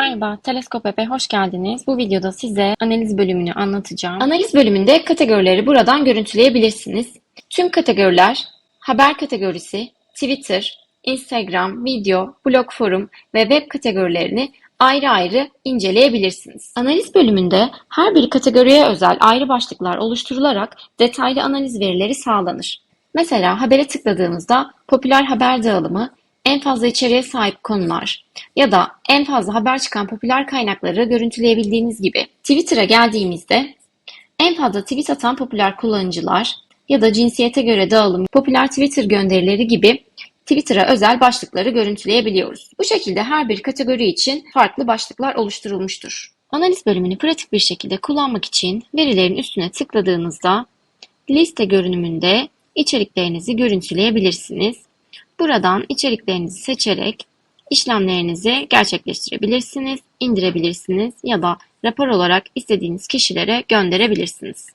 Merhaba, Teleskop App'e hoş geldiniz. Bu videoda size analiz bölümünü anlatacağım. Analiz bölümünde kategorileri buradan görüntüleyebilirsiniz. Tüm kategoriler, haber kategorisi, Twitter, Instagram, video, blog forum ve web kategorilerini ayrı ayrı inceleyebilirsiniz. Analiz bölümünde her bir kategoriye özel ayrı başlıklar oluşturularak detaylı analiz verileri sağlanır. Mesela habere tıkladığımızda popüler haber dağılımı, en fazla içeriğe sahip konular ya da en fazla haber çıkan popüler kaynakları görüntüleyebildiğiniz gibi. Twitter'a geldiğimizde en fazla tweet atan popüler kullanıcılar ya da cinsiyete göre dağılım, popüler Twitter gönderileri gibi Twitter'a özel başlıkları görüntüleyebiliyoruz. Bu şekilde her bir kategori için farklı başlıklar oluşturulmuştur. Analiz bölümünü pratik bir şekilde kullanmak için verilerin üstüne tıkladığınızda liste görünümünde içeriklerinizi görüntüleyebilirsiniz. Buradan içeriklerinizi seçerek işlemlerinizi gerçekleştirebilirsiniz, indirebilirsiniz ya da rapor olarak istediğiniz kişilere gönderebilirsiniz.